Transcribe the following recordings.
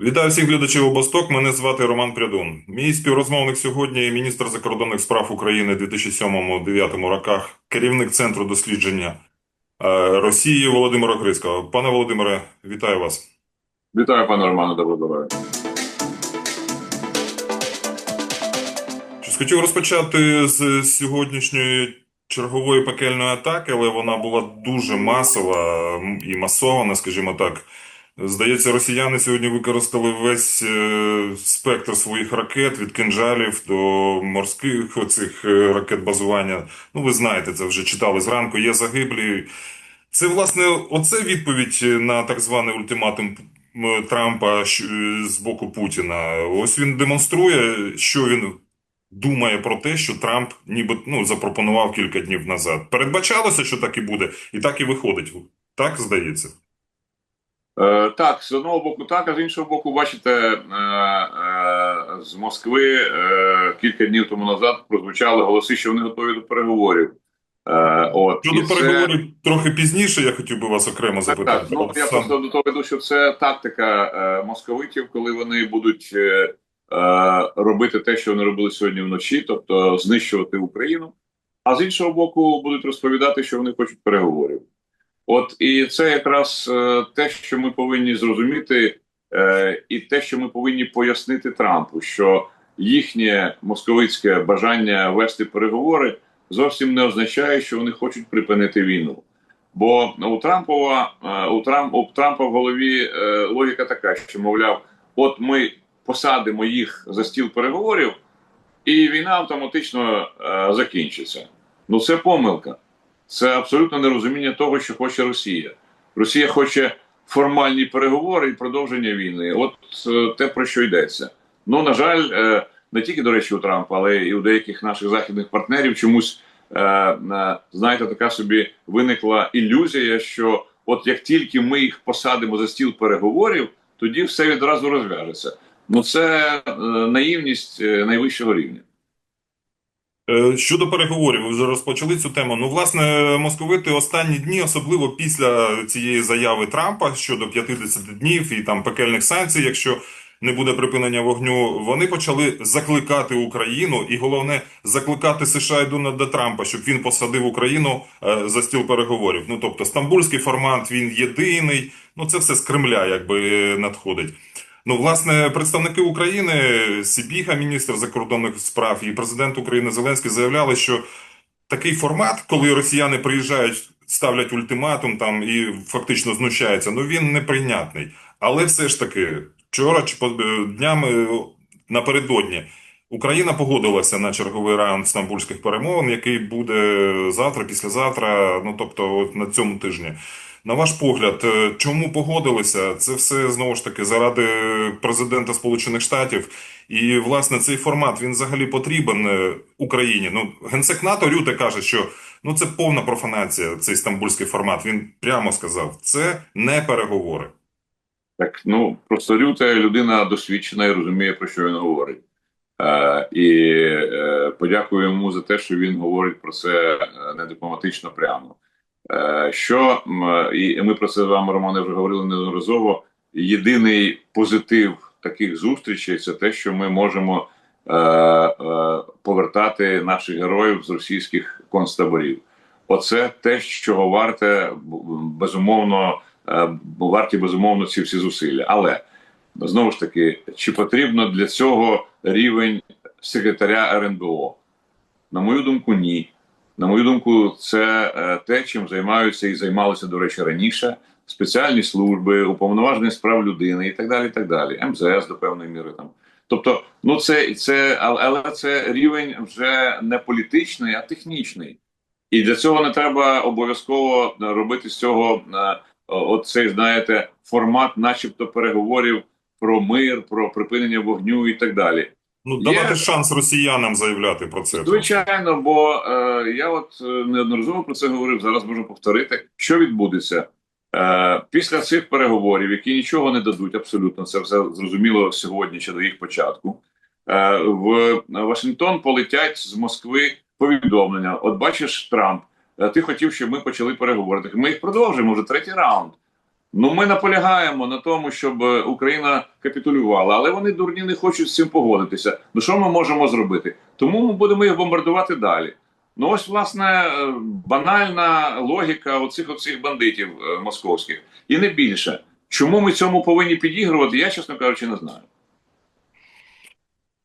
Вітаю всіх глядачів Обосток. Мене звати Роман Прядун. Мій співрозмовник сьогодні міністр закордонних справ України 2007-2009 роках, керівник Центру дослідження е, Росії Володимир Окрисько. Пане Володимире, вітаю вас. Вітаю, пане Романе, доброго. Щось Хотів розпочати з сьогоднішньої чергової пекельної атаки, але вона була дуже масова і масована, скажімо так. Здається, росіяни сьогодні використали весь е, спектр своїх ракет від кинжалів до морських оцих е, ракет базування. Ну, ви знаєте, це вже читали зранку. Є загиблі. Це, власне, оце відповідь на так званий ультиматум Трампа з боку Путіна. Ось він демонструє, що він думає про те, що Трамп ніби ну, запропонував кілька днів назад. Передбачалося, що так і буде, і так і виходить. Так здається. Е, так, з одного боку, так, а з іншого боку, бачите, е, е, з Москви е, кілька днів тому назад прозвучали голоси, що вони готові до переговорів. Е, от, Щодо це- переговорів трохи пізніше, я хотів би вас окремо запитати. так. Ну, я сам- просто до того веду, що це тактика е, московитів, коли вони будуть е, робити те, що вони робили сьогодні вночі, тобто знищувати Україну. А з іншого боку, будуть розповідати, що вони хочуть переговорів. От і це якраз е, те, що ми повинні зрозуміти, е, і те, що ми повинні пояснити Трампу, що їхнє московицьке бажання вести переговори зовсім не означає, що вони хочуть припинити війну. Бо у Трампова е, у Трамп у Трампа в голові логіка така, що мовляв, от ми посадимо їх за стіл переговорів, і війна автоматично закінчиться. Ну це помилка. Це абсолютно нерозуміння того, що хоче Росія. Росія хоче формальні переговори і продовження війни. От е, те про що йдеться. Ну на жаль, е, не тільки до речі, у Трампа, але і у деяких наших західних партнерів чомусь е, знаєте, така собі виникла ілюзія, що от як тільки ми їх посадимо за стіл переговорів, тоді все відразу розв'яжеться. Ну це наївність найвищого рівня. Е, Щодо переговорів, ви вже розпочали цю тему. Ну, власне, московити останні дні, особливо після цієї заяви Трампа щодо 50 днів і там пекельних санкцій, якщо не буде припинення вогню, вони почали закликати Україну і головне закликати США і Дональда Трампа, щоб він посадив Україну е, за стіл переговорів. Ну тобто, стамбульський формат він єдиний. Ну це все з Кремля, якби е, надходить. Ну, власне, представники України, Сибіга, міністр закордонних справ і президент України Зеленський заявляли, що такий формат, коли росіяни приїжджають, ставлять ультиматум там і фактично знущаються, ну він неприйнятний. Але все ж таки, вчора чи е, днями е, напередодні Україна погодилася на черговий раунд стамбульських перемовин, який буде завтра, післязавтра, ну тобто на цьому тижні. На ваш погляд, е, чому погодилися? Це все знову ж таки заради президента Сполучених Штатів. І власне цей формат він взагалі потрібен е, Україні. Ну, генсек НАТО Рюте каже, що ну це повна профанація. Цей стамбульський формат. Він прямо сказав, це не переговори. Так, ну просто Рюте людина досвідчена і розуміє, про що він говорить. Е, і е, подякую йому за те, що він говорить про це е, не дипломатично прямо. Е, що і ми про це з вами, Романе, вже говорили неодноразово. Єдиний позитив таких зустрічей це те, що ми можемо е, е, повертати наших героїв з російських концтаборів. Оце те, чого варте безумовно, е, варті безумовно ці всі зусилля. Але знову ж таки, чи потрібно для цього рівень секретаря РНБО? На мою думку, ні. На мою думку, це е, те, чим займаються і займалися, до речі, раніше спеціальні служби, уповноважені з прав людини і так далі. і так далі. МЗС до певної міри там. Тобто, ну це, це але але це рівень вже не політичний, а технічний. І для цього не треба обов'язково робити з цього е, оцей, знаєте, формат, начебто, переговорів про мир, про припинення вогню і так далі. Ну, Є- давати шанс росіянам заявляти про це. Звичайно, бо е, я от е, неодноразово про це говорив. Зараз можу повторити, що відбудеться е, після цих переговорів, які нічого не дадуть, абсолютно це все зрозуміло сьогодні ще до їх початку. Е, в Вашингтон полетять з Москви повідомлення. От бачиш, Трамп, е, ти хотів, щоб ми почали переговори. Ми їх продовжуємо вже третій раунд. Ну, ми наполягаємо на тому, щоб е, Україна капітулювала, але вони дурні не хочуть з цим погодитися. Ну що ми можемо зробити? Тому ми будемо їх бомбардувати далі. Ну, ось, власне, е, банальна логіка оцих оцих бандитів е, московських, і не більше. Чому ми цьому повинні підігрувати, я, чесно кажучи, не знаю.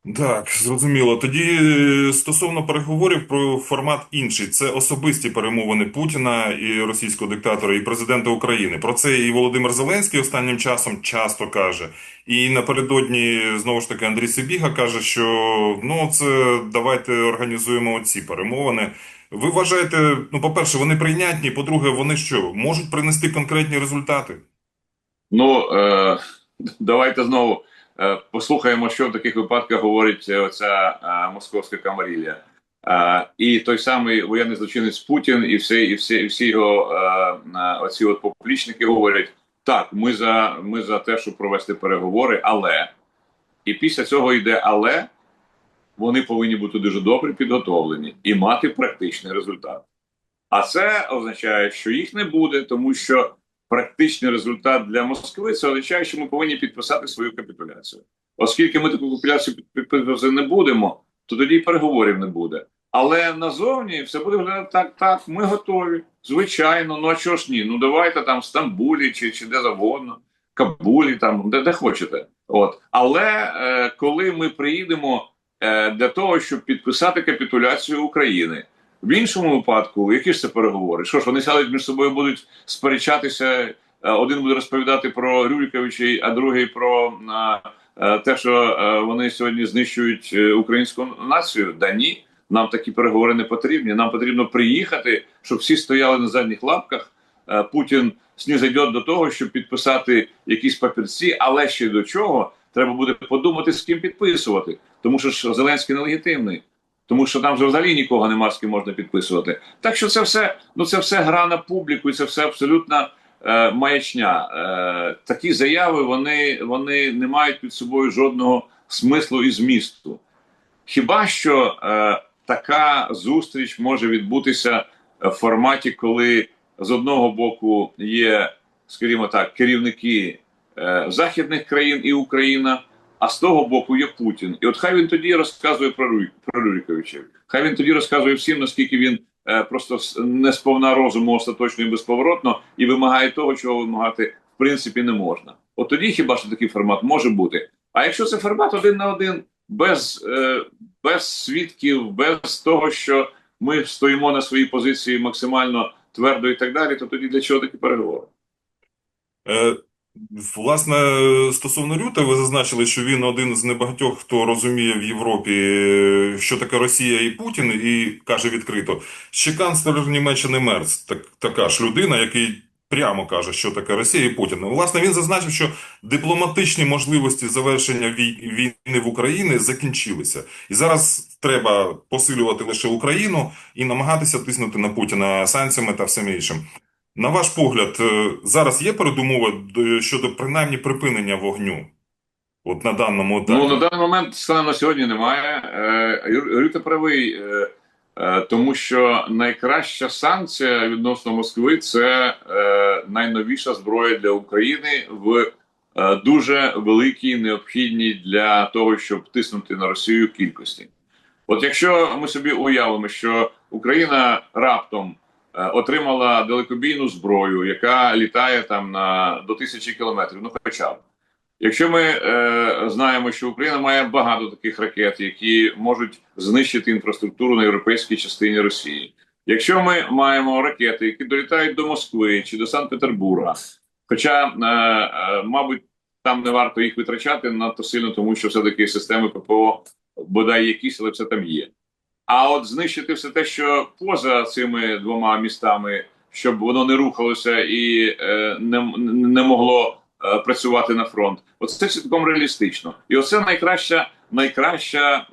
Так, зрозуміло. Тоді е, стосовно переговорів про формат інший. Це особисті перемовини Путіна і російського диктатора і президента України. Про це і Володимир Зеленський останнім часом часто каже. І напередодні знову ж таки Андрій Сибіга каже, що ну це давайте організуємо оці перемовини. Ви вважаєте, ну, по-перше, вони прийнятні, по-друге, вони що, можуть принести конкретні результати? Ну, е, давайте знову послухаємо, що в таких випадках говорить е, оця е, московська камарілля. Е, і той самий воєнний злочинець Путін, і всі, і всі, і всі його е, е, оці от поплічники говорять: так, ми за, ми за те, щоб провести переговори, але і після цього йде але. Вони повинні бути дуже добре підготовлені і мати практичний результат. А це означає, що їх не буде, тому що практичний результат для Москви це означає, що ми повинні підписати свою капітуляцію. Оскільки ми таку капітуляцію підписувати не будемо, то тоді і переговорів не буде. Але назовні все буде виглядати так, так, ми готові. Звичайно, ну а чого ж ні? Ну давайте там в Стамбулі чи, чи де завгодно, Кабулі, там де, де хочете. От. Але е, коли ми приїдемо е, для того, щоб підписати капітуляцію України. В іншому випадку, які ж це переговори? Що ж, вони сядуть між собою будуть сперечатися. е, Один буде розповідати про Рюриковича, а другий про е, е, те, що вони сьогодні знищують українську націю. Да ні, нам такі переговори не потрібні. Нам потрібно приїхати, щоб всі стояли на задніх лапках. Путін снізайде до того, щоб підписати якісь папірці, але ще до чого треба буде подумати, з ким підписувати, тому що ж Зеленський нелегітимний. Тому що там вже взагалі нікого нема з ким можна підписувати. Так що це все, ну це все гра на публіку, і це все абсолютна е, маячня. Е, такі заяви вони, вони не мають під собою жодного смислу і змісту. Хіба що е, така зустріч може відбутися в форматі, коли з одного боку є, скажімо так, керівники е, західних країн і Україна. А з того боку є Путін. І от хай він тоді розказує про Руй, про Рюриковича. Хай він тоді розказує всім, наскільки він е, просто не сповна розуму остаточно і безповоротно і вимагає того, чого вимагати в принципі не можна. От тоді хіба що такий формат може бути. А якщо це формат один на один, без, е, без свідків, без того, що ми стоїмо на своїй позиції максимально твердо і так далі, то тоді для чого такі переговори? Власне, стосовно Рюта, ви зазначили, що він один з небагатьох, хто розуміє в Європі, що таке Росія і Путін, і каже відкрито. Ще канцлер Німеччини Мерц, так, така ж людина, який прямо каже, що таке Росія і Путін. Власне, він зазначив, що дипломатичні можливості завершення вій- війни в Україні закінчилися. І зараз треба посилювати лише Україну і намагатися тиснути на Путіна санкціями та всім іншим. На ваш погляд, е, зараз є передумова щодо принаймні припинення вогню? От на даному етапі. Ну, на даний момент станом на сьогодні немає. Е, Ю- правий, е, е, тому що найкраща санкція відносно Москви це е, найновіша зброя для України в е, дуже великій необхідній для того, щоб тиснути на Росію кількості. От якщо ми собі уявимо, що Україна раптом е, отримала далекобійну зброю, яка літає там на до тисячі кілометрів, ну хоча б. Якщо ми е, знаємо, що Україна має багато таких ракет, які можуть знищити інфраструктуру на європейській частині Росії. Якщо ми маємо ракети, які долітають до Москви чи до Санкт-Петербурга, хоча, е, е, мабуть, там не варто їх витрачати надто сильно, тому що все-таки системи ППО бодай якісь, але все там є. А от знищити все те, що поза цими двома містами, щоб воно не рухалося і е, не, не могло е, працювати на фронт. Оце цілком реалістично. І оце найкраща, найкраща е,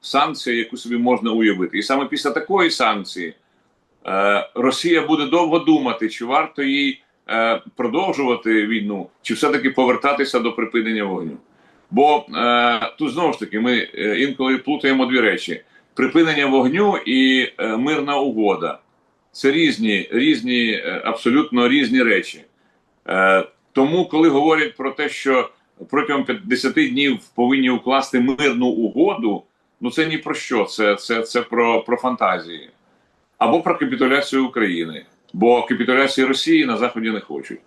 санкція, яку собі можна уявити. І саме після такої санкції е, Росія буде довго думати, чи варто їй е, продовжувати війну, чи все-таки повертатися до припинення вогню. Бо е, тут знову ж таки ми е, інколи плутаємо дві речі: припинення вогню і е, мирна угода. Це різні, різні, е, абсолютно різні речі. Е, Тому, коли говорять про те, що протягом 50 днів повинні укласти мирну угоду, ну це ні про що. Це, це, це про, про фантазії або про капітуляцію України, бо капітуляції Росії на Заході не хочуть.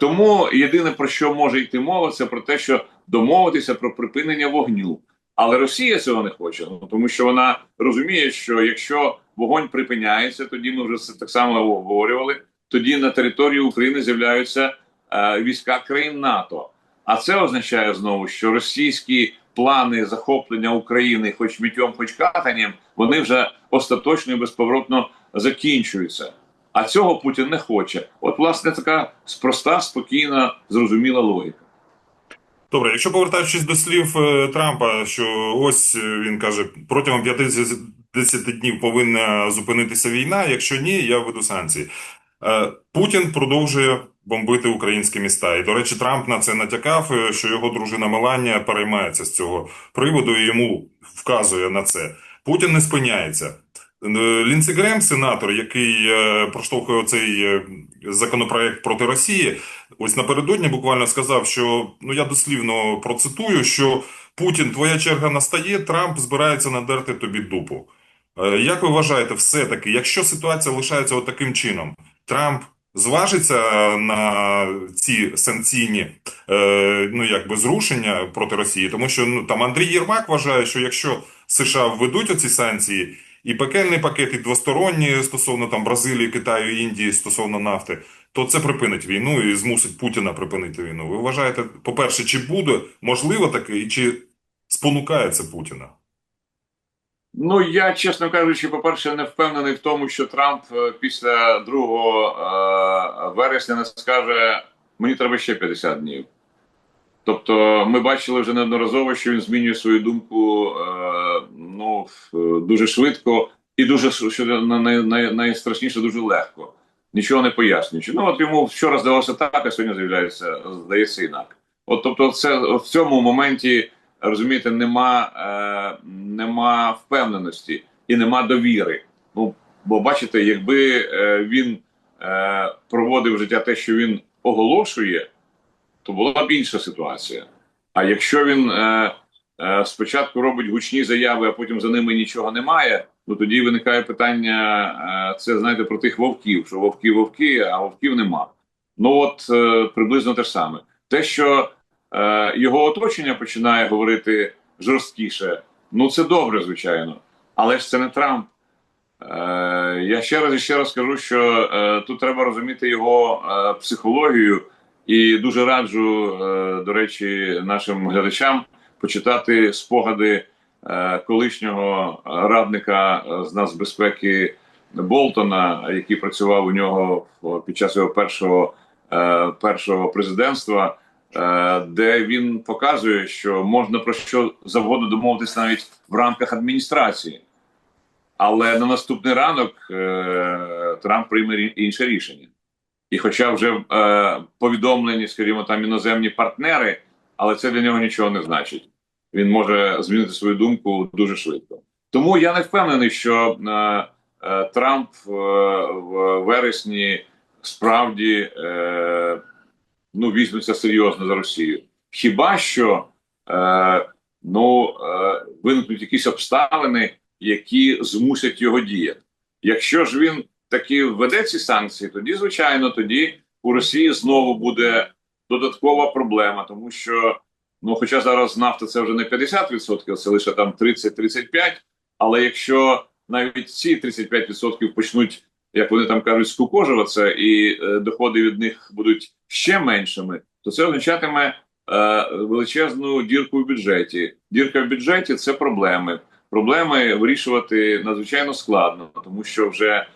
Тому єдине про що може йти мова, це про те, що домовитися про припинення вогню. Але Росія цього не хоче, ну тому що вона розуміє, що якщо вогонь припиняється, тоді ми вже це так само обговорювали. Тоді на території України з'являються е, війська країн НАТО. А це означає знову, що російські плани захоплення України, хоч мітьом, хоч катанням, вони вже остаточно і безповоротно закінчуються. А цього Путін не хоче. От, власне, така спроста, спокійна, зрозуміла логіка. Добре, якщо повертаючись до слів е, Трампа, що ось е, він каже, протягом 50 днів повинна зупинитися війна. Якщо ні, я введу санкції. Е, Путін продовжує бомбити українські міста. І, до речі, Трамп на це натякав, що його дружина Меланія переймається з цього приводу і йому вказує на це. Путін не спиняється. Лінсі Грем, сенатор, який проштовхує цей законопроект проти Росії, ось напередодні буквально сказав, що ну я дослівно процитую, що Путін, твоя черга настає, Трамп збирається надерти тобі дупу. Е, Як ви вважаєте, все-таки, якщо ситуація лишається отаким чином, Трамп зважиться на ці санкційні е, ну якби зрушення проти Росії, тому що ну там Андрій Єрмак вважає, що якщо США введуть оці санкції, і пекельний пакет, і двосторонні стосовно там Бразилії, Китаю, Індії стосовно нафти, то це припинить війну і змусить Путіна припинити війну. Ви вважаєте, по-перше, чи буде можливо таке, і чи спонукає це Путіна? Ну я чесно кажучи, по-перше, не впевнений в тому, що Трамп е, після 2 е, вересня не скаже: мені треба ще 50 днів. Тобто, ми бачили вже неодноразово, що він змінює свою думку е, ну дуже швидко і дуже що на- на- най, найстрашніше, дуже легко, нічого не пояснюючи. Ну от йому вчора здалося так, а сьогодні з'являється, здається інак. От тобто, це в цьому моменті розумієте, нема, е, нема впевненості і нема довіри. Ну бо бачите, якби е, він е, проводив життя те, що він оголошує, то була б інша ситуація. А якщо він е, е, спочатку робить гучні заяви, а потім за ними нічого немає, ну тоді виникає питання: е, це знаєте про тих вовків, що вовки вовки, а вовків нема. Ну от е, приблизно те ж саме. Те, що е, його оточення починає говорити жорсткіше, ну це добре, звичайно, але ж це не Трамп. Е, я ще раз і ще раз скажу, що е, тут треба розуміти його е, психологію, і дуже раджу, е, до речі, нашим глядачам почитати спогади е, колишнього радника е, з нацбезпеки Болтона, який працював у нього під час його першого, першого президентства, де він показує, що можна про що завгодно домовитися навіть в рамках адміністрації. Але на наступний ранок Трамп прийме інше рішення. І хоча вже е, повідомлені, скажімо, там іноземні партнери, але це для нього нічого не значить. Він може змінити свою думку дуже швидко. Тому я не впевнений, що е, е, Трамп е, в вересні справді е, ну, візьметься серйозно за Росію. Хіба що е, ну, е, виникнуть якісь обставини, які змусять його діяти. Якщо ж він таки введе ці санкції, тоді, звичайно, тоді у Росії знову буде додаткова проблема, тому що, ну, хоча зараз нафта це вже не 50%, це лише там 30-35%, але якщо навіть ці 35% почнуть, як вони там кажуть, скукожуватися, і е, доходи від них будуть ще меншими, то це означатиме е, величезну дірку в бюджеті. Дірка в бюджеті це проблеми. Проблеми вирішувати надзвичайно складно, тому що вже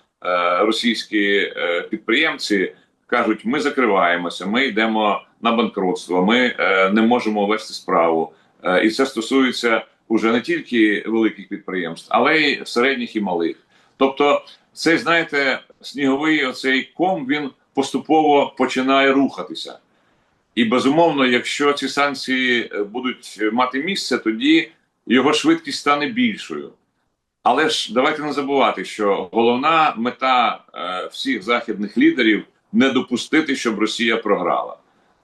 російські е, підприємці кажуть: ми закриваємося, ми йдемо на банкротство, ми е, не можемо вести справу. Е, і це стосується уже не тільки великих підприємств, але й середніх і малих. Тобто, цей, знаєте, сніговий оцей ком він поступово починає рухатися. І безумовно, якщо ці санкції е, будуть мати місце, тоді його швидкість стане більшою. Але ж давайте не забувати, що головна мета е, всіх західних лідерів не допустити, щоб Росія програла.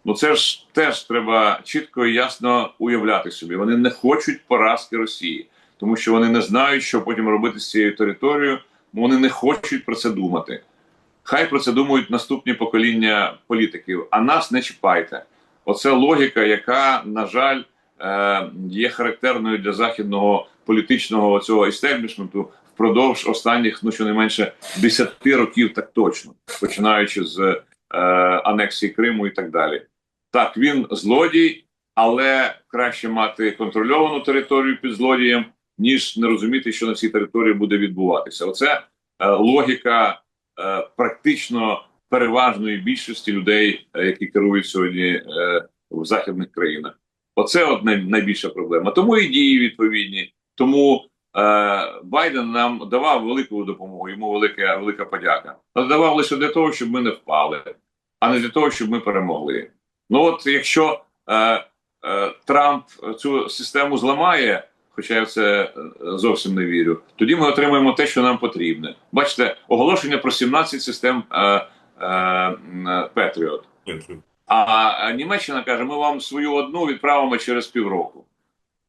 Ну це ж теж треба чітко і ясно уявляти собі. Вони не хочуть поразки Росії, тому що вони не знають, що потім робити з цією територією. Вони не хочуть про це думати. Хай про це думають наступні покоління політиків, а нас не чіпайте. Оце логіка, яка, на жаль, е, є характерною для західного політичного цього істеблішменту впродовж останніх, ну щонайменше 10 років, так точно, починаючи з е, анексії Криму і так далі. Так, він злодій, але краще мати контрольовану територію під злодієм, ніж не розуміти, що на цій території буде відбуватися. Оце е, логіка е, практично переважної більшості людей, е, які керують сьогодні е, в західних країнах. Оце от найбільша проблема. Тому і дії відповідні. Тому е, Байден нам давав велику допомогу, йому велика, велика подяка. Але давав лише для того, щоб ми не впали, а не для того, щоб ми перемогли. Ну от якщо е, е, Трамп цю систему зламає, хоча я в це е, зовсім не вірю, тоді ми отримаємо те, що нам потрібне. Бачите, оголошення про 17 систем е, е, м, А Німеччина каже: ми вам свою одну відправимо через півроку.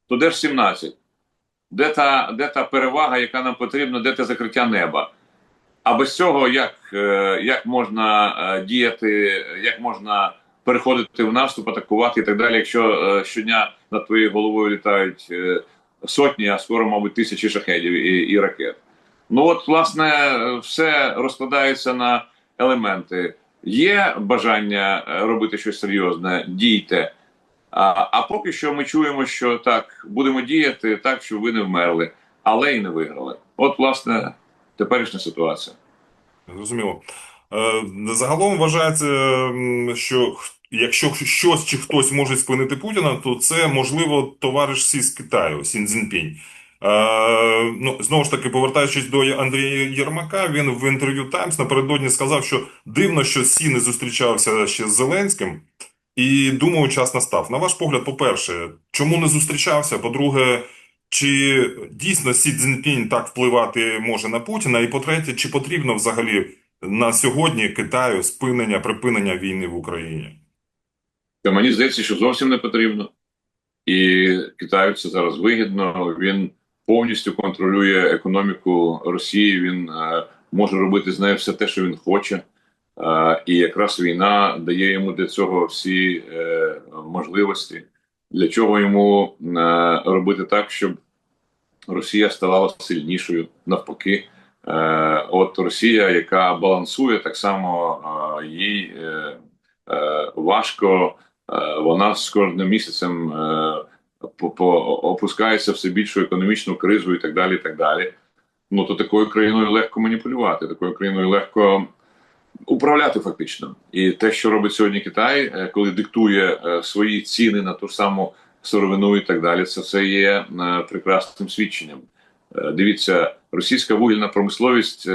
То де ж 17? Де та, де та перевага, яка нам потрібна, де те закриття неба? А без цього як, е, як можна е, діяти, як можна переходити в наступ, атакувати і так далі, якщо е, щодня над твоєю головою літають сотні, а скоро, мабуть, тисячі шахедів і, і ракет. Ну от, власне, все розкладається на елементи. Є бажання робити щось серйозне, дійте. А, а поки що ми чуємо, що так будемо діяти так, щоб ви не вмерли, але і не виграли. От, власне, теперішня ситуація. Зрозуміло. Е, Загалом вважається, що якщо щось чи хтось може спинити Путіна, то це можливо товариш Сі з Китаю, Сін Цзіньпінь. Е, ну, знову ж таки, повертаючись до Андрія Єрмака, він в інтерв'ю Таймс напередодні сказав, що дивно, що Сі не зустрічався ще з Зеленським, і думаю, час настав. На ваш погляд, по-перше, чому не зустрічався? По-друге, чи дійсно Сі Цзіньпінь так впливати може на Путіна? І по-третє, чи потрібно взагалі на сьогодні Китаю спинення, припинення війни в Україні? Та мені здається, що зовсім не потрібно. І Китаю це зараз вигідно. Він повністю контролює економіку Росії. Він е, може робити з нею все те, що він хоче. І якраз війна дає йому для цього всі е, можливості. Для чого йому е, робити так, щоб Росія ставала сильнішою навпаки. Е, от Росія, яка балансує, так само їй важко. Вона з кожним місяцем опускається все більшу економічну кризу і так далі. і так далі. Ну то такою країною легко маніпулювати, такою країною легко управляти фактично. І те, що робить сьогодні Китай, е, коли диктує е, свої ціни на ту ж саму сировину і так далі, це все є е, прекрасним свідченням. Дивіться, російська вугільна промисловість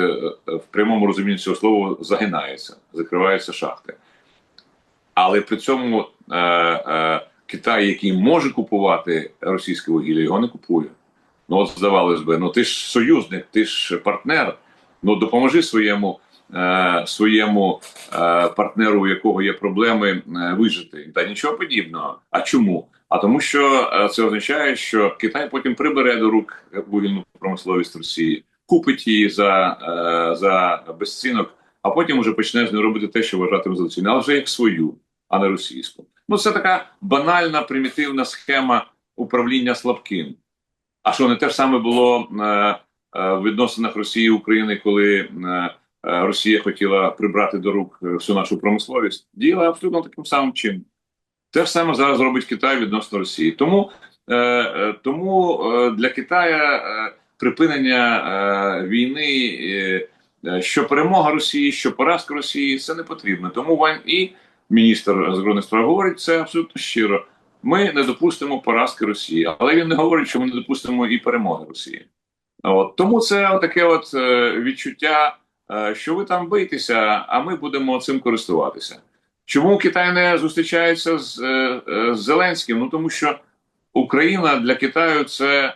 в прямому розумінні цього слова загинається, закриваються шахти. Але при цьому е, е, Китай, який може купувати російське вугілля, його не купує. Ну от здавалось би, ну ти ж союзник, ти ж партнер. Ну допоможи своєму своєму е, партнеру, у якого є проблеми, е, вижити. Та нічого подібного. А чому? А тому, що е, це означає, що Китай потім прибере до рук вугільну промисловість Росії, купить її за, е, за безцінок, а потім уже почне з нею робити те, що вважатиме за доцільне, але вже як свою, а не російську. Ну це така банальна примітивна схема управління слабким. А що не те ж саме було е, е, в відносинах Росії і України, коли е, е, Росія хотіла прибрати до рук е, всю нашу промисловість? Діяла абсолютно таким самим чином. Те ж саме зараз робить Китай відносно Росії. Тому, е, е, тому е, для Китая е, припинення е, війни, е, е, що перемога Росії, що поразка Росії, це не потрібно. Тому Вань і міністр закордонних справ говорить це абсолютно щиро. Ми не допустимо поразки Росії, але він не говорить, що ми не допустимо і перемоги Росії. От тому це таке от е, відчуття, е, що ви там бийтеся, а ми будемо цим користуватися. Чому Китай не зустрічається з, е, е, з Зеленським? Ну тому що Україна для Китаю це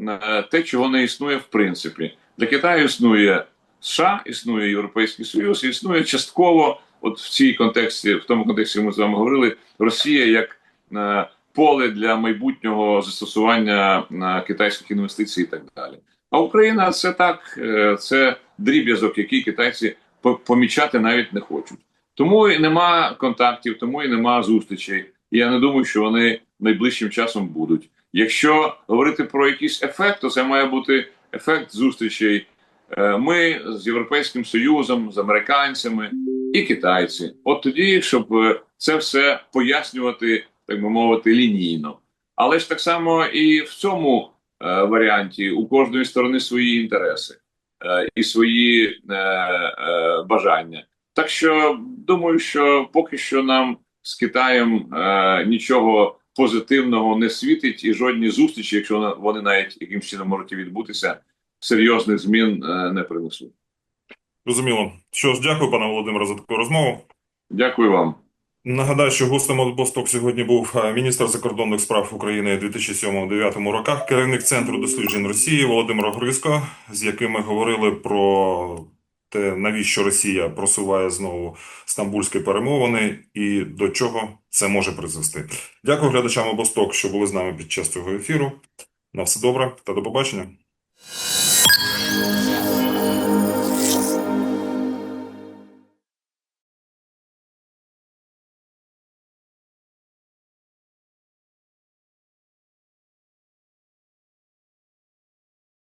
е, те, чого не існує в принципі. Для Китаю існує США, існує Європейський Союз, існує частково от в цій контексті, в тому контексті ми з вами говорили, Росія як е, поле для майбутнього застосування е, китайських інвестицій і так далі. А Україна це так, е, це дріб'язок, який китайці по- помічати навіть не хочуть. Тому і нема контактів, тому і нема зустрічей. І я не думаю, що вони найближчим часом будуть. Якщо говорити про якийсь ефект, то це має бути ефект зустрічей. Е, Ми з Європейським Союзом, з американцями і китайці. От тоді, щоб е, це все пояснювати, так би мовити, лінійно. Але ж так само і в цьому е, варіанті у кожної сторони свої інтереси і свої е, е, бажання. Так що думаю, що поки що нам з Китаєм е, нічого позитивного не світить, і жодні зустрічі, якщо вони навіть якимсь чином можуть відбутися, серйозних змін е, не принесуть. Зрозуміло. Що ж, дякую, пане Володимире, за таку розмову. Дякую вам. Нагадаю, що гостем «Отбосток» сьогодні був е, міністр закордонних справ України у 2007-2009 роках, керівник Центру досліджень Росії Володимир Гриско, з яким ми говорили про те, навіщо Росія просуває знову стамбульські перемовини і до чого це може призвести. Дякую глядачам «Обосток», що були з нами під час цього ефіру. На все добре та до побачення.